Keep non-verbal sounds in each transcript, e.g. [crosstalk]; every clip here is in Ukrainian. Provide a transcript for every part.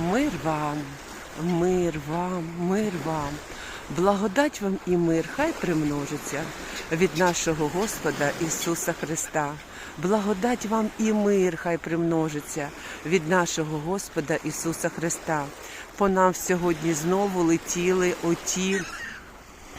Мир вам, мир вам, мир вам. Благодать вам і мир, хай примножиться від нашого Господа Ісуса Христа. Благодать вам і мир, хай примножиться від нашого Господа Ісуса Христа. По нам сьогодні знову летіли оті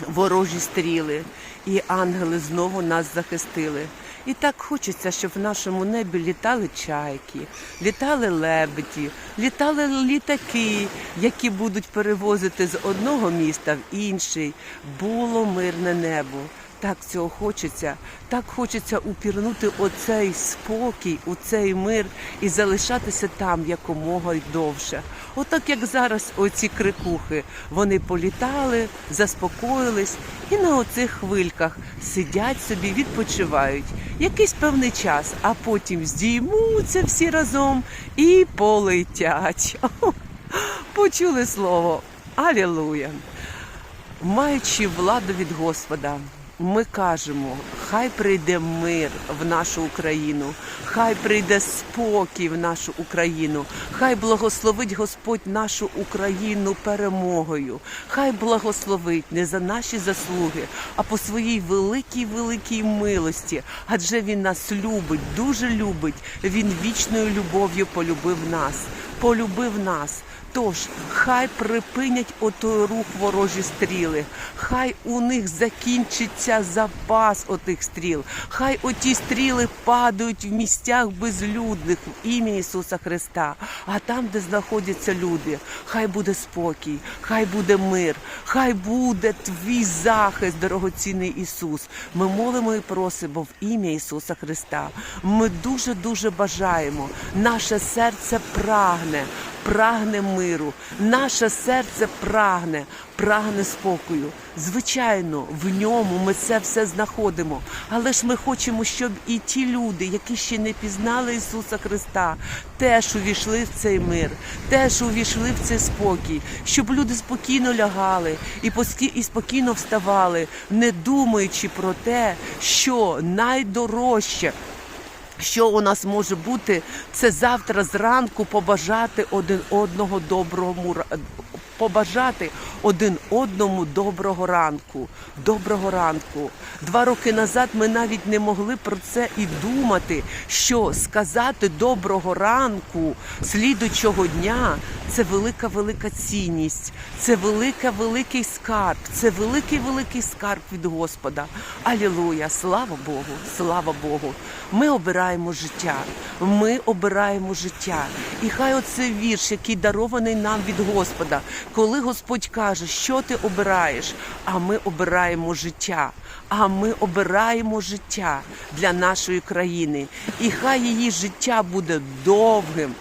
ворожі стріли, і ангели знову нас захистили. І так хочеться, щоб в нашому небі літали чайки, літали лебеді, літали літаки, які будуть перевозити з одного міста в інший. Було мирне небо. Так цього хочеться, так хочеться упірнути оцей спокій, у цей мир і залишатися там якомога й довше. Отак як зараз оці крикухи, вони політали, заспокоїлись і на оцих хвильках сидять собі, відпочивають якийсь певний час, а потім здіймуться всі разом і полетять. [laughs] Почули слово Алілуя. Маючи владу від Господа, ми кажемо, хай прийде мир в нашу Україну, хай прийде спокій в нашу Україну, хай благословить Господь нашу Україну перемогою, хай благословить не за наші заслуги, а по своїй великій великій милості. Адже Він нас любить, дуже любить. Він вічною любов'ю полюбив нас, полюбив нас. Тож хай припинять отой рух ворожі стріли, хай у них закінчиться запас отих стріл, хай оті стріли падають в місцях безлюдних в ім'я Ісуса Христа. А там, де знаходяться люди, хай буде спокій, хай буде мир, хай буде твій захист, дорогоцінний Ісус. Ми молимо і просимо в ім'я Ісуса Христа. Ми дуже дуже бажаємо. Наше серце прагне прагне миру, наше серце прагне, прагне спокою. Звичайно, в ньому ми це все знаходимо. Але ж ми хочемо, щоб і ті люди, які ще не пізнали Ісуса Христа, теж увійшли в цей мир, теж увійшли в цей спокій, щоб люди спокійно лягали і спокійно вставали, не думаючи про те, що найдорожче. Що у нас може бути, це завтра зранку побажати один одного доброму побажати один одному доброго ранку. Доброго ранку. Два роки назад ми навіть не могли про це і думати, що сказати доброго ранку слідучого дня це велика велика цінність, це велика великий скарб, це великий великий скарб від Господа. Алілуя! Слава Богу! Слава Богу! Ми обираємо життя. Ми обираємо життя. І хай оце вірш, який дарований нам від Господа, коли Господь каже, що ти обираєш, а ми обираємо життя. А ми обираємо життя для нашої країни. І хай її життя буде довгим.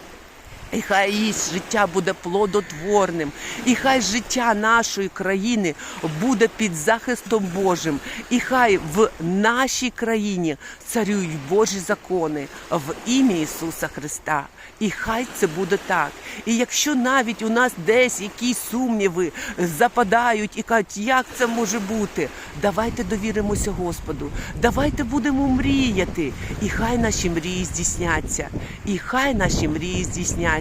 І хай життя буде плодотворним, і хай життя нашої країни буде під захистом Божим, і хай в нашій країні царюють Божі закони в ім'я Ісуса Христа. І хай це буде так. І якщо навіть у нас десь якісь сумніви западають і кажуть, як це може бути, давайте довіримося Господу, давайте будемо мріяти, і хай наші мрії здійсняться, і хай наші мрії здійсняться,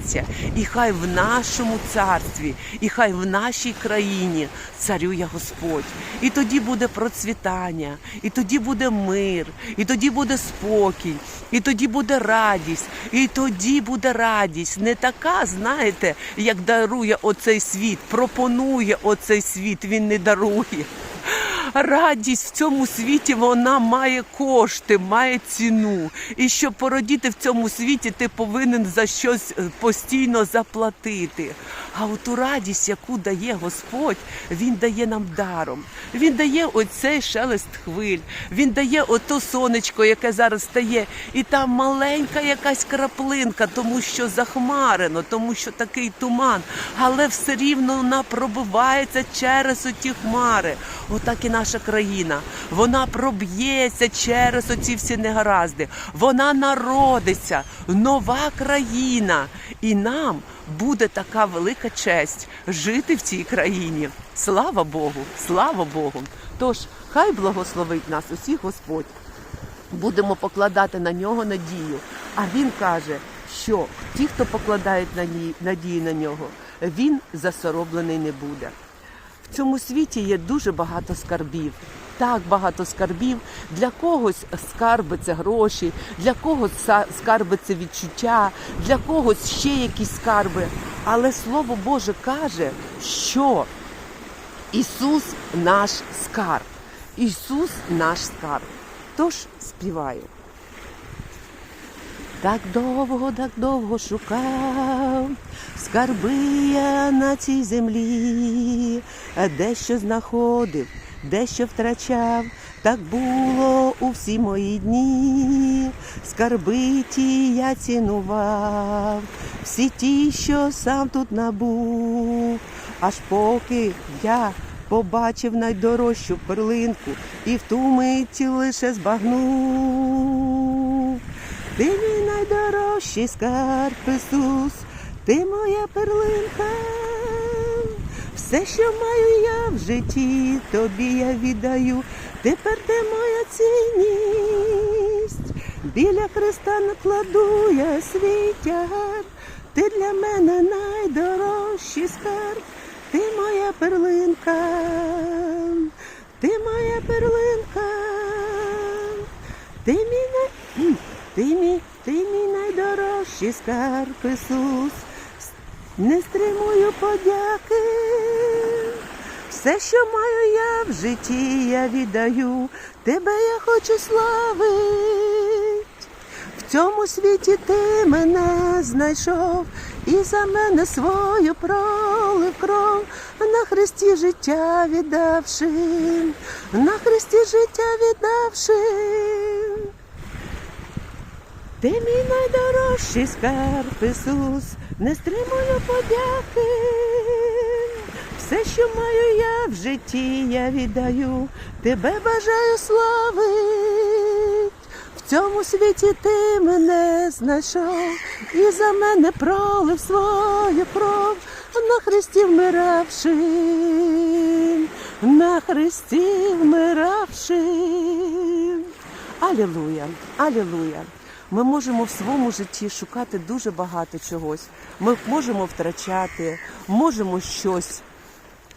і хай в нашому царстві, і хай в нашій країні царює Господь. І тоді буде процвітання, і тоді буде мир, і тоді буде спокій, і тоді буде радість, і тоді буде радість. Не така, знаєте, як дарує оцей світ, пропонує оцей світ, він не дарує. Радість в цьому світі вона має кошти, має ціну. І щоб породіти в цьому світі, ти повинен за щось е, постійно заплатити. А оту радість, яку дає Господь, Він дає нам даром. Він дає оцей шелест хвиль, він дає ото сонечко, яке зараз стає, і там маленька якась краплинка, тому що захмарено, тому що такий туман, але все рівно вона пробивається через оті хмари. Отак і наша країна. Вона проб'ється через оці всі негаразди. Вона народиться, нова країна. І нам буде така велика честь жити в цій країні. Слава Богу, слава Богу. Тож, хай благословить нас усіх Господь. Будемо покладати на нього надію. А він каже, що ті, хто покладають наді- надії на нього, він засороблений не буде. В цьому світі є дуже багато скарбів. Так багато скарбів. Для когось скарби це гроші, для когось са- скарби це відчуття, для когось ще якісь скарби. Але Слово Боже каже, що Ісус наш скарб. Ісус наш скарб. Тож співаю. Так довго, так довго шукав, скарби я на цій землі, а дещо знаходив, дещо втрачав, так було у всі мої дні. Скарби ті я цінував, всі ті, що сам тут набув, аж поки я побачив найдорожчу перлинку і в ту миті лише збагнув. Ти мій найдорожчий скарб, Ісус, ти моя перлинка. Все, що маю я в житті, тобі я віддаю. Тепер ти моя цінність. Біля Христа накладу я свій тягар. Ти для мене найдорожчий скарб. Ти моя перлинка, ти моя перлинка. Ти мій. [clears throat] Ти мій, ти мій найдорожчий скарб, Ісус. Не стримую подяки. Все, що маю я в житті, я віддаю. Тебе я хочу славить. В цьому світі ти мене знайшов і за мене свою пролив кров, на хресті життя віддавши, на хресті життя віддавши. Ти мій найдорожчий скарб, Ісус, не стримую подяки. Все, що маю я в житті, я віддаю, тебе бажаю славить. В цьому світі ти мене знайшов і за мене пролив свою кров, на хресті вмиравши, на хресті вмиравши. Алілуя, алілуя. Ми можемо в своєму житті шукати дуже багато чогось. Ми можемо втрачати, можемо щось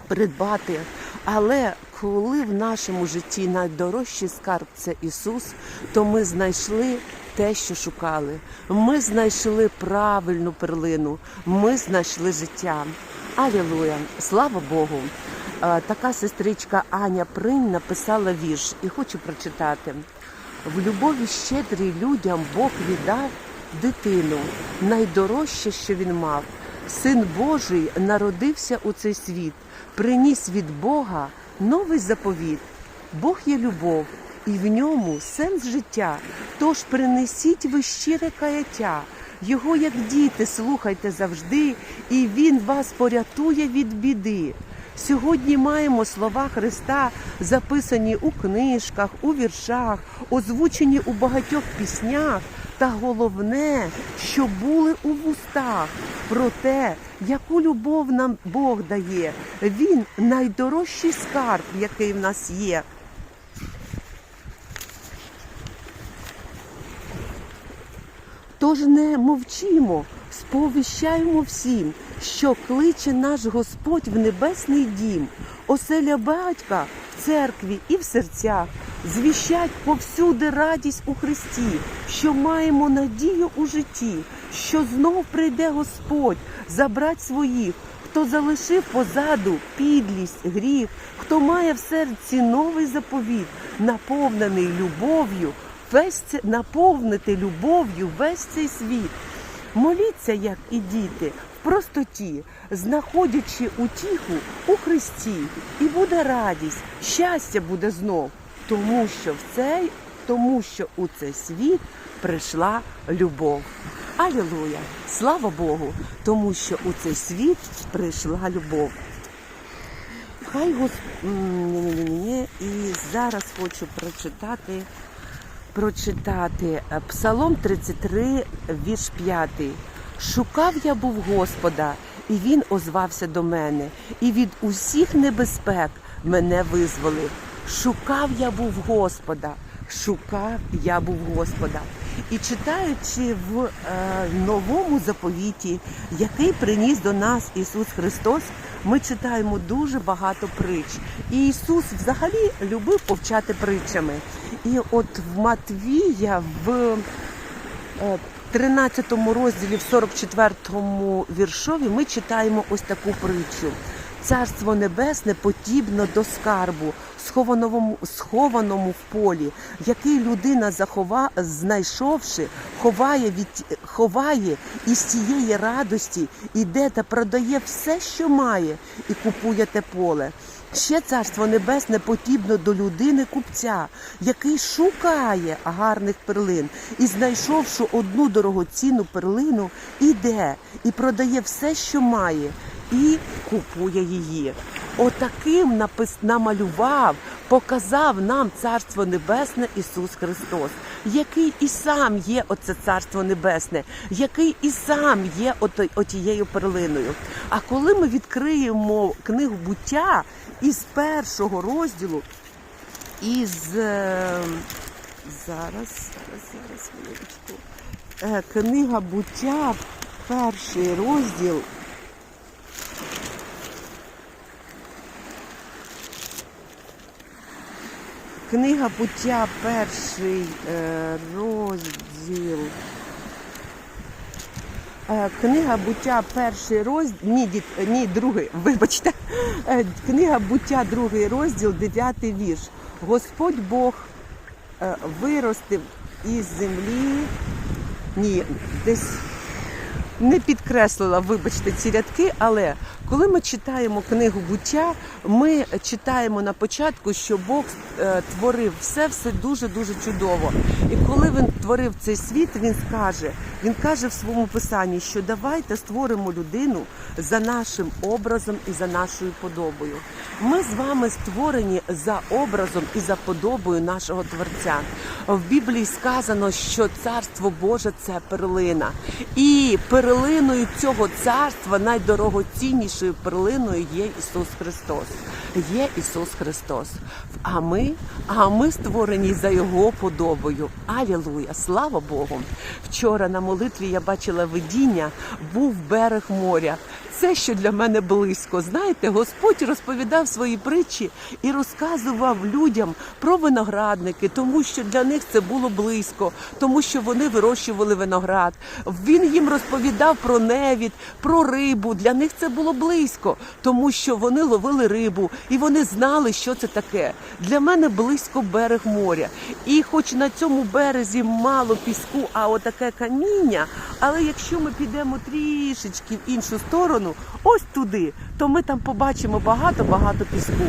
придбати. Але коли в нашому житті найдорожчий скарб це Ісус, то ми знайшли те, що шукали. Ми знайшли правильну перлину, ми знайшли життя. Алілуя! Слава Богу! Е, Така сестричка Аня Принь написала вірш і хочу прочитати. В любові щедрій людям Бог віддав дитину, найдорожче, що він мав. Син Божий народився у цей світ, приніс від Бога новий заповіт. Бог є любов, і в ньому сенс життя. Тож принесіть ви щире каяття. Його, як діти, слухайте завжди, і Він вас порятує від біди. Сьогодні маємо слова Христа, записані у книжках, у віршах, озвучені у багатьох піснях, та головне, що були у вустах про те, яку любов нам Бог дає. Він найдорожчий скарб, який в нас є. Тож не мовчимо, сповіщаємо всім, що кличе наш Господь в небесний дім, оселя батька в церкві і в серцях, звіщать повсюди радість у Христі, що маємо надію у житті, що знов прийде Господь забрать своїх, хто залишив позаду підлість, гріх, хто має в серці новий заповіт, наповнений любов'ю весь це наповнити любов'ю весь цей світ. Моліться, як і діти, в простоті, знаходячи утіху у Христі, і буде радість, щастя буде знов, тому що в цей, тому що у цей світ прийшла любов. Алілуя! Слава Богу, тому що у цей світ прийшла любов. Хай Гос... І зараз хочу прочитати прочитати е, Псалом 33, вірш 5. Шукав я був Господа, і він озвався до мене, і від усіх небезпек мене визволив. Шукав я був Господа, шукав я був Господа. І читаючи в е, новому заповіті, який приніс до нас Ісус Христос, ми читаємо дуже багато притч. І Ісус взагалі любив повчати притчами. І от в Матвія в е, 13 розділі, в 44 віршові, ми читаємо ось таку притчу. Царство небесне подібно до скарбу, схованому, схованому в полі, який людина захова, знайшовши, ховає від ховає і з цієї радості іде та продає все, що має, і купує те поле. Ще царство небесне подібно до людини купця, який шукає гарних перлин і, знайшовши одну дорогоцінну перлину, іде і продає все, що має, і купує її. Отаким напис намалював, показав нам царство небесне Ісус Христос, який і сам є оце царство небесне, який і сам є отією перлиною. А коли ми відкриємо книгу буття із першого розділу, із е, зараз, зараз, зараз. Е, книга буття, перший розділ. Книга буття, перший е, розділ. Е, Книга буття, перший розділ. Ні, дід, е, ні, другий, [laughs] вибачте. Книга буття, другий розділ, дев'ятий вірш. Господь Бог виростив із землі. Ні, десь не підкреслила, вибачте, ці рядки, але коли ми читаємо книгу буття, ми читаємо на початку, що Бог е, творив все, все дуже дуже чудово. І коли він творив цей світ, він скаже, він каже в своєму писанні, що давайте створимо людину за нашим образом і за нашою подобою. Ми з вами створені за образом і за подобою нашого Творця. В Біблії сказано, що царство Боже це перлина. І перлиною цього царства найдорогоціннішою перлиною є Ісус Христос. Є Ісус Христос. А ми, а ми створені за Його подобою. Алілуя! Слава Богу! Вчора на молитві я бачила видіння, був берег моря. Це що для мене близько. Знаєте, Господь розповідав свої притчі і розказував людям про виноградники, тому що для них це було близько, тому що вони вирощували виноград. Він їм розповідав про невід, про рибу. Для них це було близько, тому що вони ловили рибу і вони знали, що це таке. Для мене близько берег моря. І хоч на цьому березі мало піску, а отаке каміння. Але якщо ми підемо трішечки в іншу сторону, ось туди, то ми там побачимо багато-багато піску.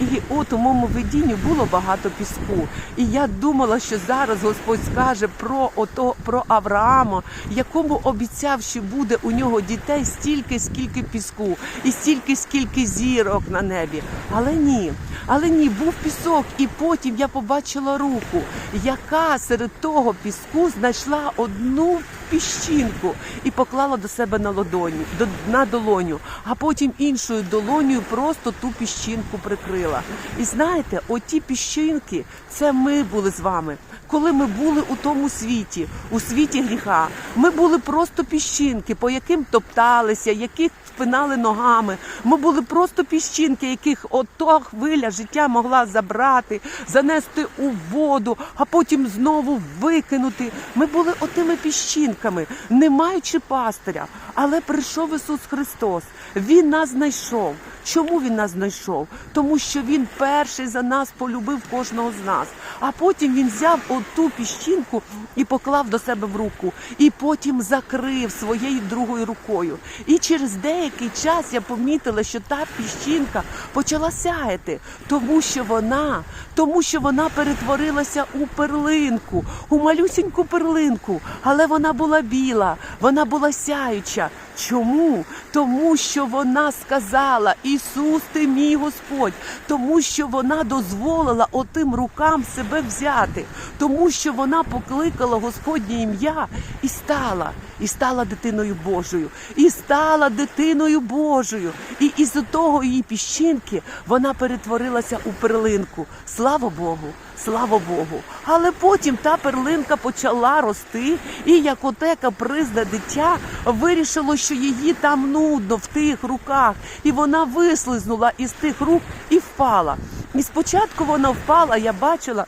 І от у моєму видінні було багато піску. І я думала, що зараз Господь скаже про ото про Авраама, якому обіцяв, що буде у нього дітей стільки, скільки піску, і стільки, скільки зірок на небі. Але ні, але ні, був пісок, і потім я побачила руку, яка серед того піску знайшла одну піщинку і поклала до себе на ладоні, до, на долоню, а потім іншою долонею просто ту піщинку прикрила. І знаєте, оті піщинки, це ми були з вами. Коли ми були у тому світі, у світі гріха, ми були просто піщинки, по яким топталися, яких спинали ногами. Ми були просто піщинки, яких ото хвиля життя могла забрати, занести у воду, а потім знову викинути. Ми були отими піщинками, не маючи пастиря. Але прийшов Ісус Христос. Він нас знайшов. Чому він нас знайшов? Тому що він перший за нас полюбив кожного з нас. А потім він взяв оту піщинку і поклав до себе в руку, і потім закрив своєю другою рукою. І через деякий час я помітила, що та піщинка почала сяяти, тому що вона, тому що вона перетворилася у перлинку, у малюсіньку перлинку, але вона була біла, вона була сяюча. Чому? Тому що вона сказала: Ісус, ти мій Господь, тому що вона дозволила отим рукам себе взяти, тому що вона покликала Господнє ім'я і стала, і стала дитиною Божою, і стала дитиною Божою. І із того її піщинки вона перетворилася у перлинку. Слава Богу! Слава Богу. Але потім та перлинка почала рости, і як оте капризне дитя вирішило, що її там нудно в тих руках, і вона вислизнула із тих рук і впала. І спочатку вона впала, я бачила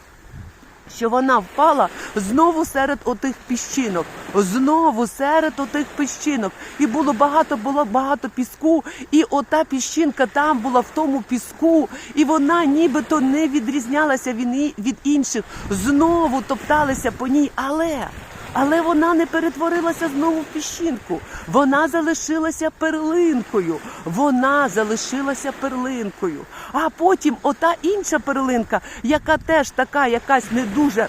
що вона впала знову серед отих піщинок, знову серед отих піщинок. І було багато, було багато піску, і ота піщинка там була в тому піску, і вона нібито не відрізнялася від інших. Знову топталися по ній, але. Але вона не перетворилася знову в піщинку. Вона залишилася перлинкою. Вона залишилася перлинкою. А потім ота інша перлинка, яка теж така якась не дуже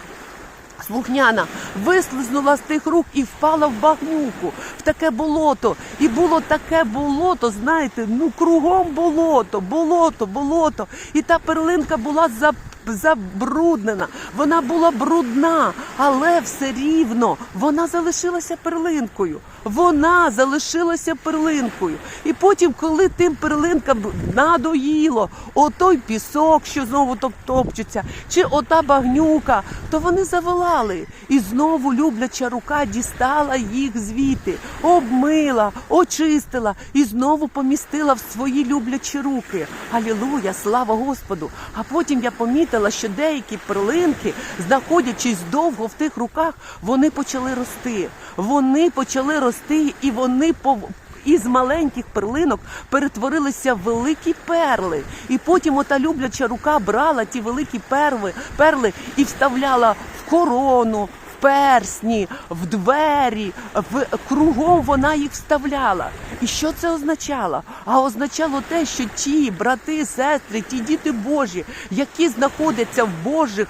слухняна, вислизнула з тих рук і впала в багнюку, в таке болото. І було таке болото, знаєте, ну кругом болото, болото, болото. І та перлинка була за. Забруднена, вона була брудна, але все рівно вона залишилася перлинкою. Вона залишилася перлинкою. І потім, коли тим перлинкам надоїло отой пісок, що знову топчеться, чи ота багнюка, то вони заволали. І знову любляча рука дістала їх звідти, обмила, очистила і знову помістила в свої люблячі руки. Алілуя, слава Господу! А потім я помітила, що деякі перлинки, знаходячись довго в тих руках, вони почали рости. Вони почали рости, і вони по. із маленьких перлинок перетворилися в великі перли. І потім ота любляча рука брала ті великі перли, перли і вставляла в корону. Персні, в двері, в кругом вона їх вставляла. І що це означало? А означало те, що ті брати, сестри, ті діти Божі, які знаходяться в Божих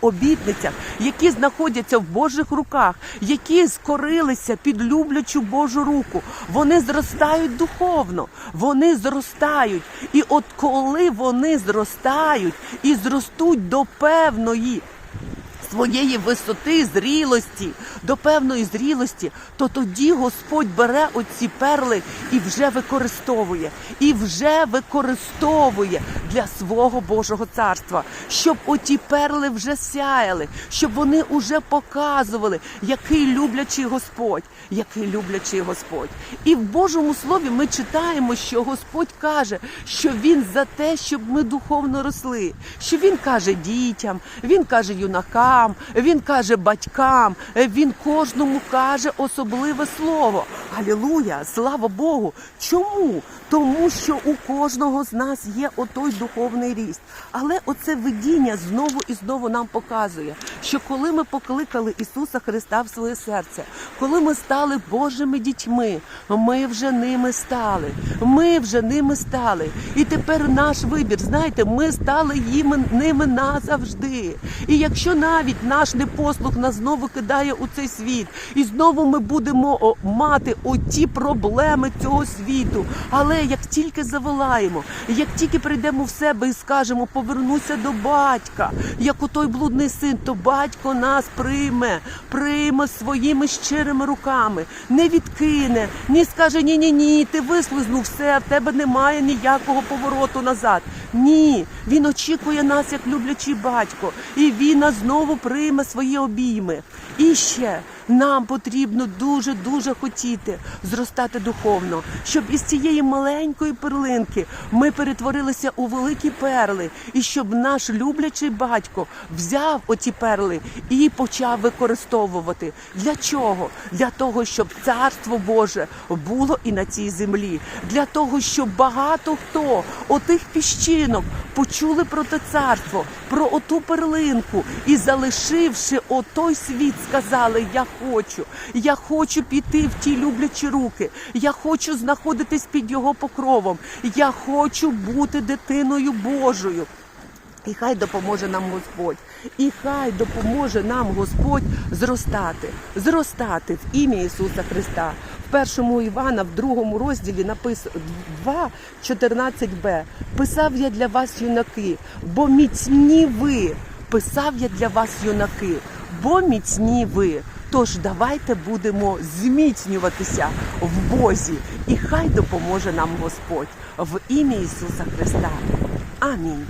обітницях, які знаходяться в Божих руках, які скорилися під люблячу Божу руку. Вони зростають духовно, вони зростають. І от коли вони зростають і зростуть до певної своєї висоти, зрілості, до певної зрілості, то тоді Господь бере оці перли і вже використовує, і вже використовує для свого Божого царства, щоб оті перли вже сяяли, щоб вони вже показували, який люблячий Господь, який люблячий Господь. І в Божому слові ми читаємо, що Господь каже, що Він за те, щоб ми духовно росли, що Він каже дітям, Він каже юнакам, Він каже батькам, Він кожному каже особливе слово. Алілуя! Слава Богу! Чому? Тому що у кожного з нас є отой духовний ріст. Але оце видіння знову і знову нам показує, що коли ми покликали Ісуса Христа в своє серце, коли ми стали Божими дітьми, ми вже ними стали. Ми вже ними стали. І тепер наш вибір, знаєте, ми стали їм ними назавжди. І якщо навіть наш непослух нас знову кидає у цей світ, і знову ми будемо мати оті проблеми цього світу. Але як тільки заволаємо, як тільки прийдемо в себе і скажемо, повернуся до батька, як у той блудний син, то батько нас прийме, прийме своїми щирими руками, не відкине, ні скаже ні, ні, ні, ти вислизнув все, в тебе немає ніякого повороту назад. Ні, він очікує нас як люблячий батько, і він нас знову прийме свої обійми. І ще нам потрібно дуже дуже хотіти зростати духовно, щоб із цієї маленької перлинки ми перетворилися у великі перли, і щоб наш люблячий батько взяв оті перли і почав використовувати. Для чого? Для того, щоб царство Боже було і на цій землі, для того, щоб багато хто отих піщинок почули про те царство, про оту перлинку і залишивши отой світ, сказали: Я хочу, я хочу піти в ті люблячі руки, я хочу знаходитись під його покровом, я хочу бути дитиною Божою. І хай допоможе нам Господь, і хай допоможе нам Господь зростати, зростати в ім'я Ісуса Христа. В першому Івана, в другому розділі написано 2, 14b. Писав я для вас, юнаки, бо міцні ви. Писав я для вас, юнаки, бо міцні ви. Тож давайте будемо зміцнюватися в Бозі, і хай допоможе нам Господь в ім'я Ісуса Христа. Амінь.